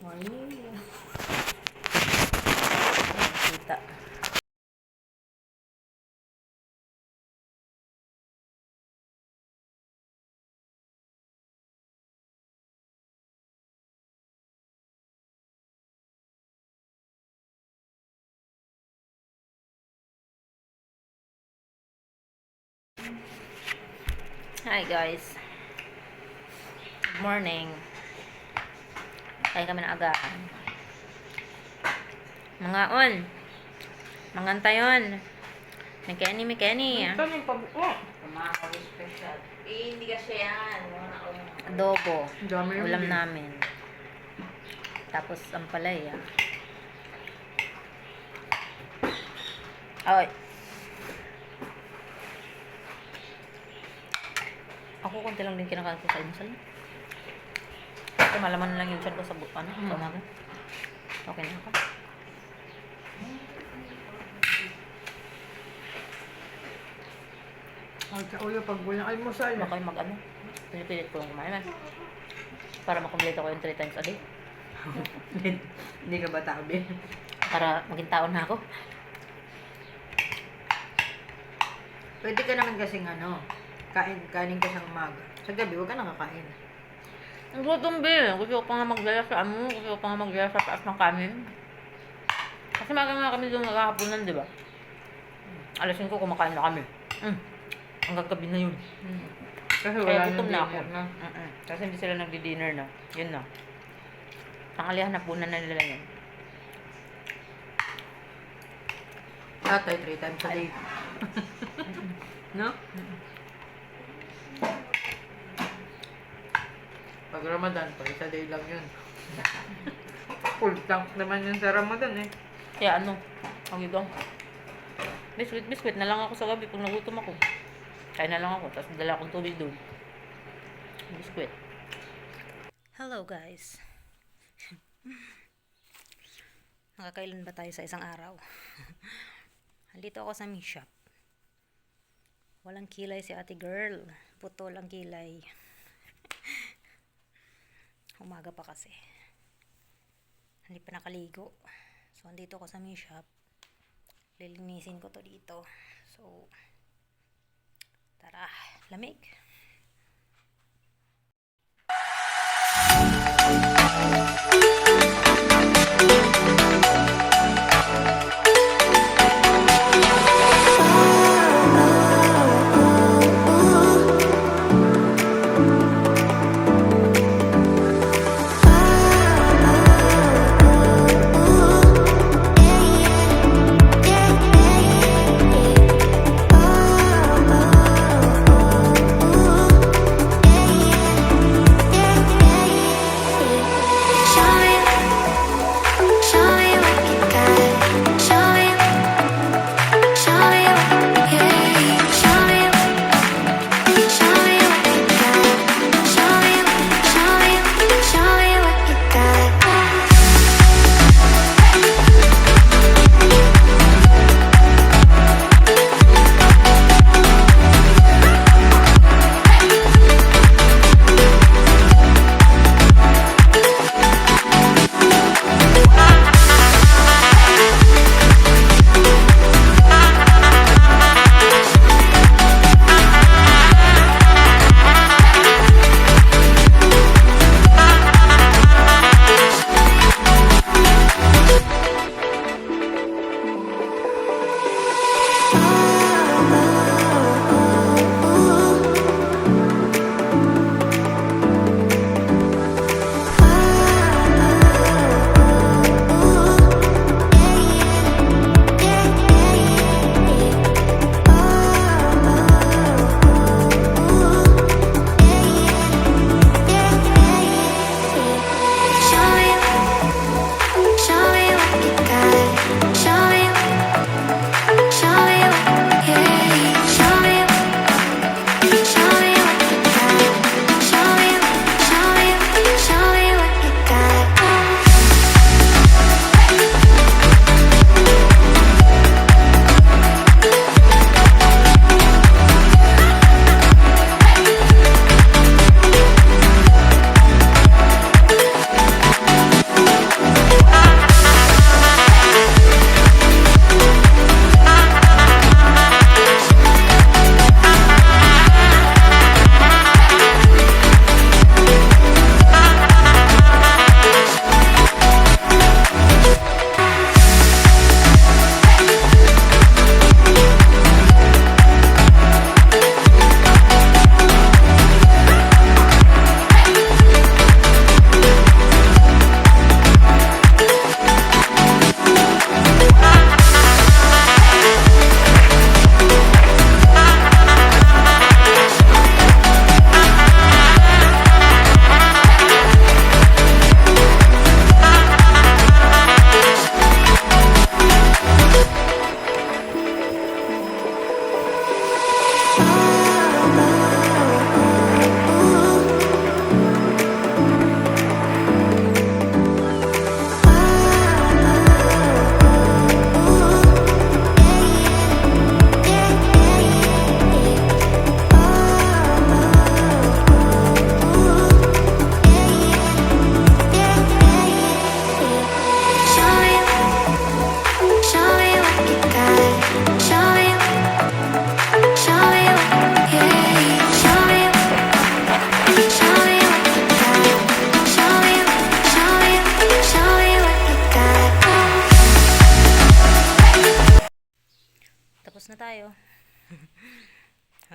Morning. Kita. Hi guys. Good morning. Kaya kami na agahan. Mga on. Mga tayon. Mekeni, Mekeni. Ito yung pabuko. Kumakaw special. Eh, hindi kasi yan. Adobo. Ulam namin. Tapos ang palaya. Ay. Ako konti lang din kinakain ko sa almusal. Kasi malaman lang yung chan ko sa bu- ano, Mm. umaga. Okay na ako. Ay, sa ulo, pag walang almusal. Baka kayo mag ano. Pinipilit ko lang kumain. Para makomplete ko yung 3 times a day. Hindi ka ba tabi? Para maging tao na ako. Pwede ka naman kasing ano, kain, kanin ka sa umaga. Sa gabi, huwag ka nakakain. Ang gutom ba Gusto ko pa nga magdala sa ano, gusto ko pa nga magdala sa taas ng kanin. Kasi maga nga kami doon maghahaponan, di ba? Alas 5 kumakain na kami. Mm. Hanggang gabi na yun. Hmm. Kasi Kaya wala gutom nang na ako. Na. Mm-mm. Kasi hindi sila nagdi-dinner na. Yun na. Tanghalihan na punan na nila yun. Tatay, three times a day. no? Pag Ramadan, pa isa day lang yun. Full tank naman yun sa Ramadan eh. Kaya ano, ang ibang. Biscuit, biscuit na lang ako sa gabi pag nagutom ako. Kain na lang ako, tapos dala akong tubig doon. Biscuit. Hello guys. Nakakailan ba tayo sa isang araw? Andito ako sa mi shop. Walang kilay si ate girl. Putol ang kilay. Umaga pa kasi. Hindi pa nakaligo. So, andito ako sa mi shop. Lilinisin ko to dito. So, tara, lamig.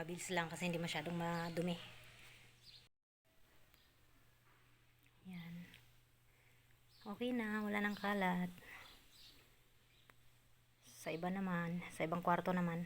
Malinis lang kasi hindi masyadong madumi. Yan. Okay na, wala nang kalat. Sa iba naman, sa ibang kwarto naman,